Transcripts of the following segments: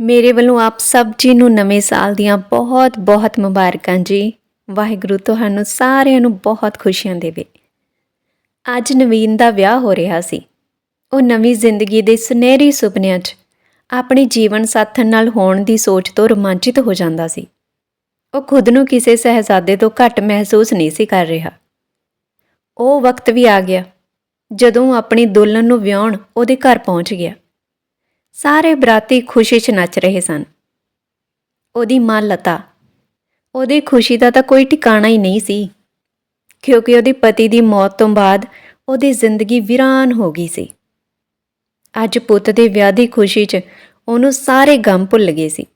ਮੇਰੇ ਵੱਲੋਂ ਆਪ ਸਭ ਜੀ ਨੂੰ ਨਵੇਂ ਸਾਲ ਦੀਆਂ ਬਹੁਤ-ਬਹੁਤ ਮੁਬਾਰਕਾਂ ਜੀ। ਵਾਹਿਗੁਰੂ ਤੁਹਾਨੂੰ ਸਾਰਿਆਂ ਨੂੰ ਬਹੁਤ ਖੁਸ਼ੀਆਂ ਦੇਵੇ। ਅੱਜ ਨਵੀਨ ਦਾ ਵਿਆਹ ਹੋ ਰਿਹਾ ਸੀ। ਉਹ ਨਵੀਂ ਜ਼ਿੰਦਗੀ ਦੇ ਸੁਨਹਿਰੀ ਸੁਪਨਿਆਂ 'ਚ ਆਪਣੀ ਜੀਵਨ ਸਾਥਣ ਨਾਲ ਹੋਣ ਦੀ ਸੋਚ ਤੋਂ ਰੋਮਾਂਚਿਤ ਹੋ ਜਾਂਦਾ ਸੀ। ਉਹ ਖੁਦ ਨੂੰ ਕਿਸੇ ਸਹਜ਼ਾਦੇ ਤੋਂ ਘੱਟ ਮਹਿਸੂਸ ਨਹੀਂ ਸੀ ਕਰ ਰਿਹਾ। ਉਹ ਵਕਤ ਵੀ ਆ ਗਿਆ। ਜਦੋਂ ਆਪਣੀ ਦੁਲਹਨ ਨੂੰ ਵਿਆਹਣ ਉਹਦੇ ਘਰ ਪਹੁੰਚ ਗਿਆ। ਸਾਰੇ ਬਰਾਤੀ ਖੁਸ਼ੀ 'ਚ ਨੱਚ ਰਹੇ ਸਨ। ਉਹਦੀ ਮਾਂ ਲਤਾ। ਉਹਦੀ ਖੁਸ਼ੀ ਦਾ ਤਾਂ ਕੋਈ ਟਿਕਾਣਾ ਹੀ ਨਹੀਂ ਸੀ। ਕਿਉਂਕਿ ਉਹਦੇ ਪਤੀ ਦੀ ਮੌਤ ਤੋਂ ਬਾਅਦ ਉਹਦੀ ਜ਼ਿੰਦਗੀ ਵੀਰਾਨ ਹੋ ਗਈ ਸੀ। ਅੱਜ ਪੁੱਤ ਦੇ ਵਿਆਹ ਦੀ ਖੁਸ਼ੀ 'ਚ ਉਹਨੂੰ ਸਾਰੇ ਗਮ ਭੁੱਲ ਗਏ ਸੀ।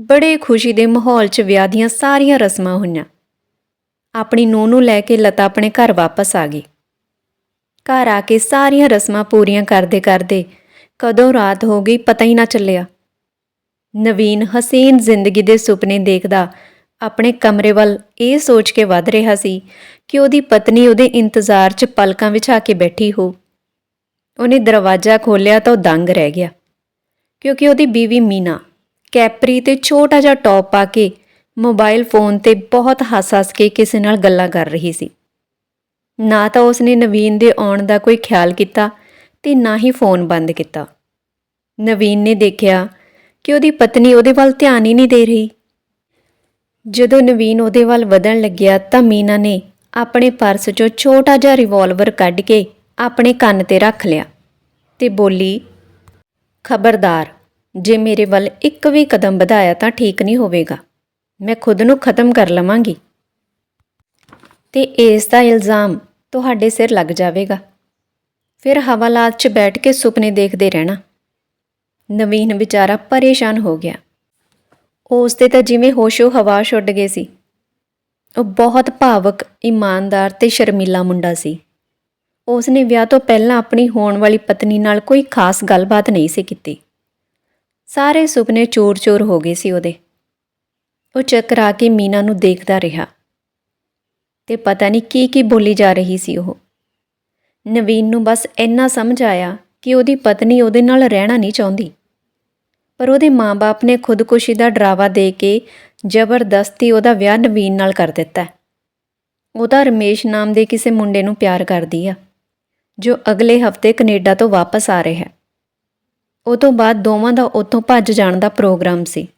ਬੜੇ ਖੁਸ਼ੀ ਦੇ ਮਾਹੌਲ 'ਚ ਵਿਆਹ ਦੀਆਂ ਸਾਰੀਆਂ ਰਸਮਾਂ ਹੋਈਆਂ। ਆਪਣੀ ਨੂੰਹ ਨੂੰ ਲੈ ਕੇ ਲਤਾ ਆਪਣੇ ਘਰ ਵਾਪਸ ਆ ਗਈ। ਘਰ ਆ ਕੇ ਸਾਰੀਆਂ ਰਸਮਾਂ ਪੂਰੀਆਂ ਕਰਦੇ ਕਰਦੇ ਕਦੋਂ ਰਾਤ ਹੋ ਗਈ ਪਤਾ ਹੀ ਨਾ ਚੱਲਿਆ। ਨਵੀਨ ਹਸੀਨ ਜ਼ਿੰਦਗੀ ਦੇ ਸੁਪਨੇ ਦੇਖਦਾ ਆਪਣੇ ਕਮਰੇ ਵੱਲ ਇਹ ਸੋਚ ਕੇ ਵੱਧ ਰਿਹਾ ਸੀ ਕਿ ਉਹਦੀ ਪਤਨੀ ਉਹਦੇ ਇੰਤਜ਼ਾਰ 'ਚ ਪਲਕਾਂ ਵਿਛਾ ਕੇ ਬੈਠੀ ਹੋ। ਉਹਨੇ ਦਰਵਾਜ਼ਾ ਖੋਲ੍ਹਿਆ ਤਾਂ ਉਹ ਦੰਗ ਰਹਿ ਗਿਆ। ਕਿਉਂਕਿ ਉਹਦੀ ਬੀਵੀ ਮੀਨਾ ਕੈਪਰੀ ਤੇ ਛੋਟਾ ਜਿਹਾ ਟੌਪ ਪਾ ਕੇ ਮੋਬਾਈਲ ਫੋਨ ਤੇ ਬਹੁਤ ਹੱਸ-ਹੱਸ ਕੇ ਕਿਸੇ ਨਾਲ ਗੱਲਾਂ ਕਰ ਰਹੀ ਸੀ। ਨਾ ਤਾਂ ਉਸਨੇ ਨਵੀਨ ਦੇ ਆਉਣ ਦਾ ਕੋਈ ਖਿਆਲ ਕੀਤਾ ਤੇ ਨਾ ਹੀ ਫੋਨ ਬੰਦ ਕੀਤਾ। ਨਵੀਨ ਨੇ ਦੇਖਿਆ ਕਿ ਉਹਦੀ ਪਤਨੀ ਉਹਦੇ ਵੱਲ ਧਿਆਨ ਹੀ ਨਹੀਂ ਦੇ ਰਹੀ। ਜਦੋਂ ਨਵੀਨ ਉਹਦੇ ਵੱਲ ਵਧਣ ਲੱਗਿਆ ਤਾਂ ਮੀਨਾ ਨੇ ਆਪਣੇ ਪਰਸ 'ਚੋਂ ਛੋਟਾ ਜਿਹਾ ਰਿਵਾਲਵਰ ਕੱਢ ਕੇ ਆਪਣੇ ਕੰਨ ਤੇ ਰੱਖ ਲਿਆ ਤੇ ਬੋਲੀ, ਖਬਰਦਾਰ, ਜੇ ਮੇਰੇ ਵੱਲ ਇੱਕ ਵੀ ਕਦਮ ਵਧਾਇਆ ਤਾਂ ਠੀਕ ਨਹੀਂ ਹੋਵੇਗਾ। ਮੈਂ ਖੁਦ ਨੂੰ ਖਤਮ ਕਰ ਲਵਾਂਗੀ। ਤੇ ਇਸ ਦਾ ਇਲਜ਼ਾਮ ਤੁਹਾਡੇ ਸਿਰ ਲੱਗ ਜਾਵੇਗਾ। ਫਿਰ ਹਵਾਲਾਤ 'ਚ ਬੈਠ ਕੇ ਸੁਪਨੇ ਦੇਖਦੇ ਰਹਿਣਾ। ਨਵੀਨ ਵਿਚਾਰਾ ਪਰੇਸ਼ਾਨ ਹੋ ਗਿਆ। ਉਸ ਤੇ ਤਾਂ ਜਿਵੇਂ ਹੋਸ਼ੋ ਹਵਾ ਛੁੱਟ ਗਏ ਸੀ। ਉਹ ਬਹੁਤ ਭਾਵਕ, ਇਮਾਨਦਾਰ ਤੇ ਸ਼ਰਮੀਲਾ ਮੁੰਡਾ ਸੀ। ਉਸ ਨੇ ਵਿਆਹ ਤੋਂ ਪਹਿਲਾਂ ਆਪਣੀ ਹੋਣ ਵਾਲੀ ਪਤਨੀ ਨਾਲ ਕੋਈ ਖਾਸ ਗੱਲਬਾਤ ਨਹੀਂ ਸੀ ਕੀਤੀ। ਸਾਰੇ ਸੁਪਨੇ ਚੋਰ-ਚੋਰ ਹੋ ਗਏ ਸੀ ਉਹਦੇ। ਉਹ ਚੱਕਰਾ ਕੇ ਮੀਨਾ ਨੂੰ ਦੇਖਦਾ ਰਿਹਾ। ਤੇ ਪਤਾ ਨਹੀਂ ਕੀ ਕੀ ਬੋਲੀ ਜਾ ਰਹੀ ਸੀ ਉਹ। ਨਵੀਨ ਨੂੰ ਬਸ ਇੰਨਾ ਸਮਝ ਆਇਆ ਕਿ ਉਹਦੀ ਪਤਨੀ ਉਹਦੇ ਨਾਲ ਰਹਿਣਾ ਨਹੀਂ ਚਾਹੁੰਦੀ। ਪਰ ਉਹਦੇ ਮਾਪੇ ਨੇ ਖੁਦਕੁਸ਼ੀ ਦਾ ਡਰਾਵਾ ਦੇ ਕੇ ਜ਼ਬਰਦਸਤੀ ਉਹਦਾ ਵਿਆਹ ਨਵੀਨ ਨਾਲ ਕਰ ਦਿੱਤਾ। ਉਹਦਾ ਰਮੇਸ਼ ਨਾਮ ਦੇ ਕਿਸੇ ਮੁੰਡੇ ਨੂੰ ਪਿਆਰ ਕਰਦੀ ਆ, ਜੋ ਅਗਲੇ ਹਫ਼ਤੇ ਕੈਨੇਡਾ ਤੋਂ ਵਾਪਸ ਆ ਰਿਹਾ। ਹੈ ਉਹ ਤੋਂ ਬਾਅਦ ਦੋਵਾਂ ਦਾ ਉੱਥੋਂ ਭੱਜ ਜਾਣ ਦਾ ਪ੍ਰੋਗਰਾਮ ਸੀ।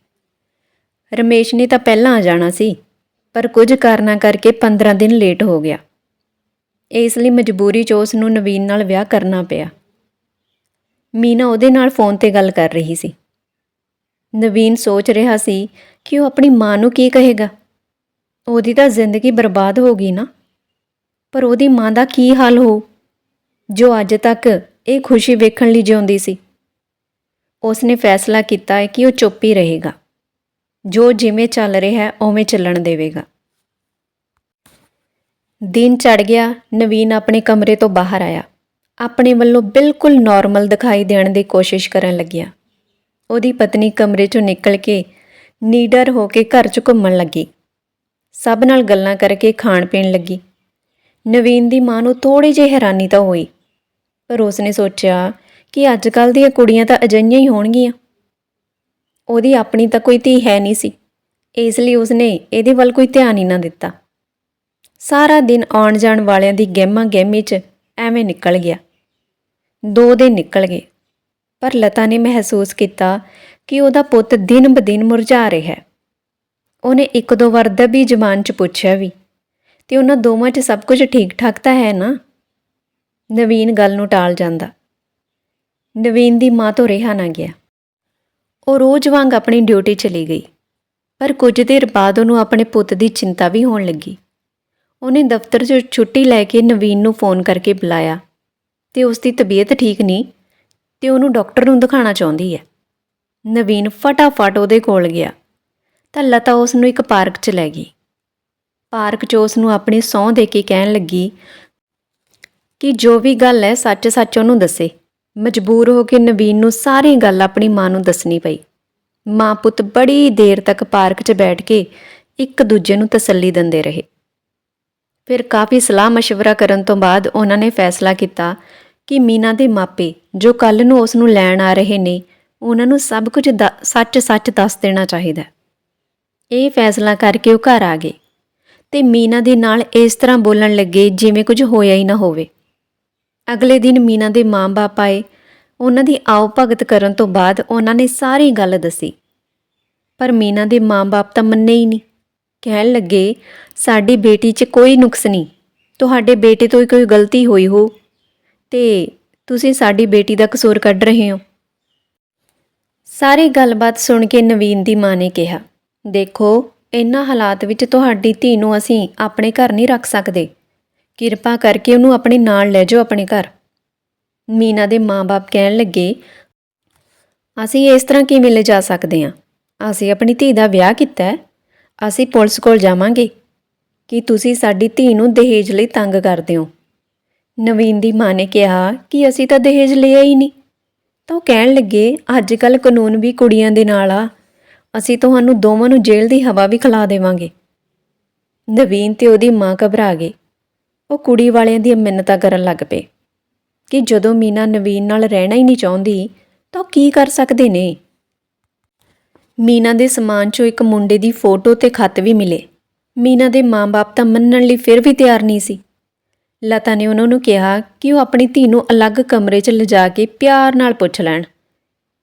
ਰਮੇਸ਼ ਨੇ ਤਾਂ ਪਹਿਲਾਂ ਆ ਜਾਣਾ ਸੀ, ਪਰ ਕੁਝ ਕਾਰਨਾਂ ਕਰਕੇ 15 ਦਿਨ ਲੇਟ ਹੋ ਗਿਆ। ਇਸ ਲਈ ਮਜਬੂਰੀ 'ਚ ਉਸ ਨੂੰ ਨਵੀਨ ਨਾਲ ਵਿਆਹ ਕਰਨਾ ਪਿਆ। ਮੀਨਾ ਉਹਦੇ ਨਾਲ ਫੋਨ ਤੇ ਗੱਲ ਕਰ ਰਹੀ ਸੀ। ਨਵੀਨ ਸੋਚ ਰਿਹਾ ਸੀ ਕਿ ਉਹ ਆਪਣੀ ਮਾਂ ਨੂੰ ਕੀ ਕਹੇਗਾ। ਉਹਦੀ ਤਾਂ ਜ਼ਿੰਦਗੀ ਬਰਬਾਦ ਹੋ ਗਈ ਨਾ। ਪਰ ਉਹਦੀ ਮਾਂ ਦਾ ਕੀ ਹਾਲ ਹੋ ਜੋ ਅੱਜ ਤੱਕ ਇਹ ਖੁਸ਼ੀ ਵੇਖਣ ਲਈ ਜਿਉਂਦੀ ਸੀ। ਉਸਨੇ ਫੈਸਲਾ ਕੀਤਾ ਹੈ ਕਿ ਉਹ ਚੁੱਪ ਹੀ ਰਹੇਗਾ। ਜੋ ਜਿਵੇਂ ਚੱਲ ਰਿਹਾ ਹੈ, ਉਵੇਂ ਚੱਲਣ ਦੇਵੇਗਾ। ਦਿਨ ਚੜ ਗਿਆ, ਨਵੀਨ ਆਪਣੇ ਕਮਰੇ ਤੋਂ ਬਾਹਰ ਆਇਆ। ਆਪਣੇ ਵੱਲੋਂ ਬਿਲਕੁਲ ਨਾਰਮਲ ਦਿਖਾਈ ਦੇਣ ਦੀ ਕੋਸ਼ਿਸ਼ ਕਰਨ ਲੱਗਿਆ। ਉਹਦੀ ਪਤਨੀ ਕਮਰੇ ਚੋਂ ਨਿਕਲ ਕੇ ਨੀਡਰ ਹੋ ਕੇ ਘਰ 'ਚ ਘੁੰਮਣ ਲੱਗੀ। ਸਭ ਨਾਲ ਗੱਲਾਂ ਕਰਕੇ ਖਾਣ ਪੀਣ ਲੱਗੀ। ਨਵੀਨ ਦੀ ਮਾਂ ਨੂੰ ਥੋੜੀ ਜਿਹੀ ਹੈਰਾਨੀ ਤਾਂ ਹੋਈ, ਪਰ ਉਸਨੇ ਸੋਚਿਆ ਕਿ ਅੱਜ ਕੱਲ ਦੀਆਂ ਕੁੜੀਆਂ ਤਾਂ ਅਜਈਆਂ ਹੀ ਹੋਣਗੀਆਂ। ਉਹਦੀ ਆਪਣੀ ਤਾਂ ਕੋਈ ਧੀ ਹੈ ਨਹੀਂ ਸੀ, ਇਸ ਲਈ ਉਸਨੇ ਇਹਦੇ ਵੱਲ ਕੋਈ ਧਿਆਨ ਹੀ ਨਾ ਦਿੱਤਾ। ਸਾਰਾ ਦਿਨ ਆਉਣ ਜਾਣ ਵਾਲਿਆਂ ਦੀ ਗਹਿਮਾ ਗਹਿਮੀ 'ਚ ਐਵੇਂ ਨਿਕਲ ਗਿਆ। ਦੋ ਦਿਨ ਨਿਕਲ ਗਏ, ਪਰ ਲਤਾ ਨੇ ਮਹਿਸੂਸ ਕੀਤਾ ਕਿ ਉਹਦਾ ਪੁੱਤ ਦਿਨ ਬਦਿਨ ਮੁਰਝਾ ਰਿਹਾ ਹੈ। ਉਹਨੇ ਇੱਕ ਦੋ ਵਾਰ ਦਬੀ ਜ਼ਬਾਨ 'ਚ ਪੁੱਛਿਆ ਵੀ, ਤੇ ਉਹਨਾਂ ਦੋਵਾਂ 'ਚ ਸਭ ਕੁਝ ਠੀਕ ਠਾਕ ਤਾਂ ਹੈ ਨਾ? ਨਵੀਨ ਗੱਲ ਨੂੰ ਟਾਲ ਜਾਂਦਾ। ਨਵੀਨ ਦੀ ਮਾਂ ਤੋਂ ਰਿਹਾ ਨਾ ਗਿਆ। ਉਹ ਰੋਜ਼ ਵਾਂਗ ਆਪਣੀ ਡਿਊਟੀ ਚਲੀ ਗਈ, ਪਰ ਕੁਝ ਦੇਰ ਬਾਅਦ ਉਹਨੂੰ ਆਪਣੇ ਪੁੱਤ ਦੀ ਚਿੰਤਾ ਵੀ ਹੋਣ ਲੱਗੀ। ਉਹਨੇ ਦਫ਼ਤਰ 'ਚੋਂ ਛੁੱਟੀ ਲੈ ਕੇ ਨਵੀਨ ਨੂੰ ਫੋਨ ਕਰਕੇ ਬੁਲਾਇਆ ਤੇ ਉਸ ਦੀ ਤਬੀਅਤ ਠੀਕ ਨਹੀਂ ਤੇ ਉਹਨੂੰ ਡਾਕਟਰ ਨੂੰ ਦਿਖਾਉਣਾ ਚਾਹੁੰਦੀ ਹੈ। ਨਵੀਨ ਫਟਾਫਟ ਉਹਦੇ ਕੋਲ ਗਿਆ ਤਾਂ ਲਤਾ ਉਸ ਨੂੰ ਇੱਕ ਪਾਰਕ 'ਚ ਲੈ ਗਈ। ਪਾਰਕ 'ਚ ਉਸ ਨੂੰ ਆਪਣੀ ਸਹੁੰ ਦੇ ਕੇ ਕਹਿਣ ਲੱਗੀ ਕਿ ਜੋ ਵੀ ਗੱਲ ਹੈ ਸੱਚ-ਸੱਚ ਉਹਨੂੰ ਦੱਸੇ। ਮਜਬੂਰ ਹੋ ਕੇ ਨਵੀਨ ਨੂੰ ਸਾਰੀ ਗੱਲ ਆਪਣੀ ਮਾਂ ਨੂੰ ਦੱਸਣੀ ਪਈ। ਮਾਂ ਪੁੱਤ ਬੜੀ ਦੇਰ ਤੱਕ ਪਾਰਕ 'ਚ ਬੈਠ ਕੇ ਇੱਕ ਦੂਜੇ ਨੂੰ ਤਸੱਲੀ ਦਿੰਦੇ ਰਹੇ। ਫਿਰ ਕਾਫੀ ਸਲਾਹ مشਵਰਾ ਕਰਨ ਤੋਂ ਬਾਅਦ ਉਹਨਾਂ ਨੇ ਫੈਸਲਾ ਕੀਤਾ ਕਿ ਮੀਨਾ ਦੇ ਮਾਪੇ ਜੋ ਕੱਲ ਨੂੰ ਉਸ ਨੂੰ ਲੈਣ ਆ ਰਹੇ ਨੇ, ਉਹਨਾਂ ਨੂੰ ਸਭ ਕੁਝ ਸੱਚ-ਸੱਚ ਦੱਸ ਦੇਣਾ ਚਾਹੀਦਾ ਇਹ ਫੈਸਲਾ ਕਰਕੇ ਉਹ ਘਰ ਆ ਗਏ ਤੇ ਮੀਨਾ ਦੇ ਨਾਲ ਇਸ ਤਰ੍ਹਾਂ ਬੋਲਣ ਲੱਗੇ ਜਿਵੇਂ ਕੁਝ ਹੋਇਆ ਹੀ ਨਾ ਹੋਵੇ। ਅਗਲੇ ਦਿਨ ਮੀਨਾ ਦੇ ਮਾਂ-ਬਾਪ ਆਏ। ਉਹਨਾਂ ਦੀ ਆਓ ਭਗਤ ਕਰਨ ਤੋਂ ਬਾਅਦ ਉਹਨਾਂ ਨੇ ਸਾਰੀ ਗੱਲ ਦੱਸੀ। ਪਰ ਮੀਨਾ ਦੇ ਮਾਂ-ਬਾਪ ਤਾਂ ਮੰਨੇ ਹੀ ਨਹੀਂ। ਕਹਿਣ ਲੱਗੇ, ਸਾਡੀ ਬੇਟੀ 'ਚ ਕੋਈ ਨੁਕਸ ਨਹੀਂ। ਤੁਹਾਡੇ ਬੇਟੇ ਤੋਂ ਹੀ ਕੋਈ ਗਲਤੀ ਹੋਈ ਹੋ। ਤੇ ਤੁਸੀਂ ਸਾਡੀ ਬੇਟੀ ਦਾ ਕਸੂਰ ਕੱਢ ਰਹੇ ਹੋ। ਸਾਰੀ ਗੱਲਬਾਤ ਸੁਣ ਕੇ ਨਵੀਨ ਦੀ ਮਾਂ ਨੇ ਕਿਹਾ, ਦੇਖੋ ਇਹਨਾਂ ਹਾਲਾਤ ਵਿੱਚ ਤੁਹਾਡੀ ਧੀ ਨੂੰ ਅਸੀਂ ਆਪਣੇ ਘਰ ਨਹੀਂ ਰੱਖ ਸਕਦੇ। ਕਿਰਪਾ ਕਰਕੇ ਉਹਨੂੰ ਆਪਣੇ ਨਾਲ ਲੈ ਜਾਓ ਆਪਣੇ ਘਰ। ਮੀਨਾ ਦੇ ਮਾਂ-ਬਾਪ ਕਹਿਣ ਲੱਗੇ, ਅਸੀਂ ਇਸ ਤਰ੍ਹਾਂ ਕਿਵੇਂ ਲੈ ਜਾ ਸਕਦੇ ਹਾਂ? ਅਸੀਂ ਆਪਣੀ ਧੀ ਦਾ ਵਿਆਹ ਕੀਤਾ ਹੈ। ਅਸੀਂ ਪੁਲਿਸ ਕੋਲ ਜਾਵਾਂਗੇ ਕਿ ਤੁਸੀਂ ਸਾਡੀ ਧੀ ਨੂੰ ਦਹੇਜ ਲਈ ਤੰਗ ਕਰਦੇ ਹੋ। ਨਵੀਨ ਦੀ ਮਾਂ ਨੇ ਕਿਹਾ ਕਿ ਅਸੀਂ ਤਾਂ ਦਹੇਜ ਲਿਆ ਹੀ ਨਹੀਂ। ਤਾਂ ਉਹ ਕਹਿਣ ਲੱਗੇ ਅੱਜ ਕੱਲ ਕਾਨੂੰਨ ਵੀ ਕੁੜੀਆਂ ਦੇ ਨਾਲ ਆ। ਅਸੀਂ ਤੁਹਾਨੂੰ ਦੋਵਾਂ ਨੂੰ ਜੇਲ੍ਹ ਦੀ ਹਵਾ ਵੀ ਖਿਲਾ ਦੇਵਾਂਗੇ। ਨਵੀਨ ਤੇ ਉਹਦੀ ਮਾਂ ਘਬਰਾ ਗਏ। ਉਹ ਕੁੜੀ ਵਾਲਿਆਂ ਦੀਆਂ ਮਿੰਨਤਾਂ ਕਰਨ ਲੱਗ ਪਏ ਕਿ ਜਦੋਂ ਮੀਨਾ ਨਵੀਨ ਨਾਲ ਰਹਿਣਾ ਹੀ ਨਹੀਂ ਚਾਹੁੰਦੀ, ਤਾਂ ਉਹ ਕੀ ਕਰ ਸਕਦੇ ਨੇ? ਮੀਨਾ ਦੇ ਸਮਾਨ 'ਚੋਂ ਇੱਕ ਮੁੰਡੇ ਦੀ ਫੋਟੋ ਤੇ ਖੱਤ ਵੀ ਮਿਲੇ। ਮੀਨਾ ਦੇ ਮਾਂ-ਬਾਪ ਤਾਂ ਮੰਨਣ ਲਈ ਫਿਰ ਵੀ ਤਿਆਰ ਨਹੀਂ ਸੀ। ਲਤਾ ਨੇ ਉਹਨਾਂ ਨੂੰ ਕਿਹਾ ਕਿ ਉਹ ਆਪਣੀ ਧੀ ਨੂੰ ਅਲੱਗ ਕਮਰੇ 'ਚ ਲਿਜਾ ਕੇ ਪਿਆਰ ਨਾਲ ਪੁੱਛ ਲੈਣ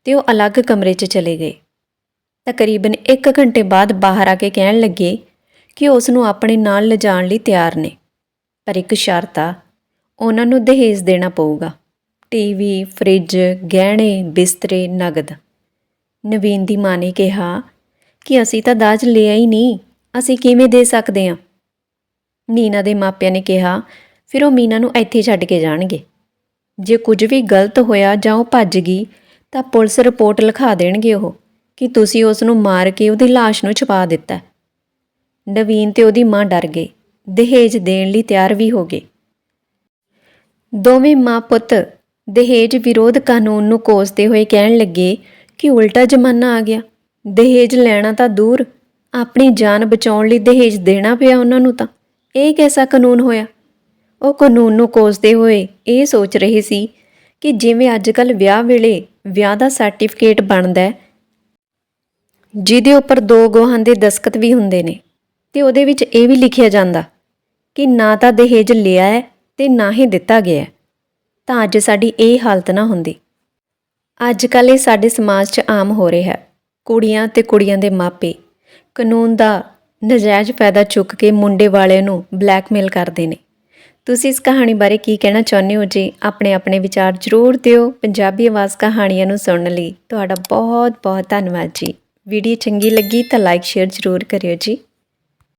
ਤੇ ਉਹ ਅਲੱਗ ਕਮਰੇ 'ਚ ਚਲੇ ਗਏ। ਤਕਰੀਬਨ 1 ਘੰਟੇ ਬਾਅਦ ਬਾਹਰ ਆ ਕੇ ਕਹਿਣ ਲੱਗੇ ਕਿ ਉਸ ਨੂੰ ਆਪਣੇ ਨਾਲ ਲਿਜਾਣ ਲਈ ਤਿਆਰ ਨੇ। ਪਰ ਇੱਕ ਸ਼ਰਤ ਆ, ਉਹਨਾਂ ਨੂੰ ਦਹੇਜ ਦੇਣਾ ਪਊਗਾ। ਟੀਵੀ, ਫ੍ਰਿਜ, ਗਹਿਣੇ, ਬਿਸਤਰੇ, ਨਗਦ। ਨਵੀਨ ਦੀ ਮਾਂ ਨੇ ਕਿਹਾ ਕਿ ਅਸੀਂ ਤਾਂ ਦਾਜ ਲਿਆ ਹੀ ਨਹੀਂ, ਅਸੀਂ ਕਿਵੇਂ ਦੇ ਸਕਦੇ ਹਾਂ? ਨੀਨਾ ਦੇ ਮਾਪਿਆਂ ਨੇ ਕਿਹਾ, ਫਿਰ ਉਹ ਮੀਨਾ ਨੂੰ ਇੱਥੇ ਛੱਡ ਕੇ ਜਾਣਗੇ। ਜੇ ਕੁਝ ਵੀ ਗਲਤ ਹੋਇਆ ਜਾਂ ਉਹ ਭੱਜ ਗਈ, ਤਾਂ ਪੁਲਿਸ ਰਿਪੋਰਟ ਲਿਖਾ ਦੇਣਗੇ ਉਹ ਕਿ ਤੁਸੀਂ ਉਸ ਨੂੰ ਮਾਰ ਕੇ ਉਹਦੀ ਲਾਸ਼ ਨੂੰ ਛੁਪਾ ਦਿੱਤਾ ਨਵੀਨ ਤੇ ਉਹਦੀ ਮਾਂ ਡਰ ਗਏ, ਦਹੇਜ ਦੇਣ ਲਈ ਤਿਆਰ ਵੀ ਹੋ ਗਏ। ਦੋਵੇਂ ਮਾਂ ਪੁੱਤ ਦਹੇਜ ਵਿਰੋਧ ਕਾਨੂੰਨ ਨੂੰ ਕੋਸਦੇ ਹੋਏ ਕਹਿਣ ਲੱਗੇ ਕਿ ਉਲਟਾ ਜ਼ਮਾਨਾ ਆ ਗਿਆ। ਦਹੇਜ ਲੈਣਾ ਤਾਂ ਦੂਰ, ਆਪਣੀ ਜਾਨ ਬਚਾਉਣ ਲਈ ਦਹੇਜ ਦੇਣਾ ਪਿਆ ਉਹਨਾਂ ਨੂੰ ਤਾਂ। ਇਹ ਕਿਹਦਾ ਕਾਨੂੰਨ ਹੋਇਆ? ਉਹ ਕਾਨੂੰਨ ਨੂੰ ਕੋਸਦੇ ਹੋਏ ਇਹ ਸੋਚ ਰਹੇ ਸੀ ਕਿ ਜਿਵੇਂ ਅੱਜਕੱਲ ਵਿਆਹ ਵੇਲੇ ਵਿਆਹ ਦਾ ਸਰਟੀਫਿਕੇਟ ਬਣਦਾ ਹੈ, ਜਿਹਦੇ ਉੱਪਰ ਦੋ ਗਵਾਹਾਂ ਦੇ ਦਸਖਤ ਵੀ ਹੁੰਦੇ ਨੇ, ਤੇ ਉਹਦੇ ਵਿੱਚ ਇਹ ਵੀ ਲਿਖਿਆ ਜਾਂਦਾ ਕਿ ਨਾ ਤਾਂ ਦਹੇਜ ਲਿਆ ਹੈ ਤੇ ਨਾ ਹੀ ਦਿੱਤਾ ਗਿਆ ਤਾਂ ਅੱਜ ਸਾਡੀ ਇਹ ਹਾਲਤ ਨਾ ਹੁੰਦੀ। ਅੱਜ ਕੱਲ੍ਹ ਇਹ ਸਾਡੇ ਸਮਾਜ 'ਚ ਆਮ ਹੋ ਰਿਹਾ ਹੈ। ਕੁੜੀਆਂ ਤੇ ਕੁੜੀਆਂ ਦੇ ਮਾਪੇ ਕਾਨੂੰਨ ਦਾ ਨਜਾਇਜ਼ ਫਾਇਦਾ ਚੁੱਕ ਕੇ ਮੁੰਡੇ ਵਾਲਿਆਂ ਨੂੰ ਬਲੈਕਮੇਲ ਕਰਦੇ ਨੇ। ਤੁਸੀਂ ਇਸ ਕਹਾਣੀ ਬਾਰੇ ਕੀ ਕਹਿਣਾ ਚਾਹੁੰਦੇ ਹੋ? ਜੀ ਆਪਣੇ ਆਪਣੇ ਵਿਚਾਰ ਜ਼ਰੂਰ ਦਿਓ। ਪੰਜਾਬੀ ਆਵਾਜ਼ ਕਹਾਣੀਆਂ ਨੂੰ ਸੁਣਨ ਲਈ ਤੁਹਾਡਾ ਬਹੁਤ ਬਹੁਤ ਧੰਨਵਾਦ ਜੀ। ਵੀਡੀਓ ਚੰਗੀ ਲੱਗੀ ਤਾਂ ਲਾਈਕ ਸ਼ੇਅਰ ਜ਼ਰੂਰ ਕਰਿਓ ਜੀ।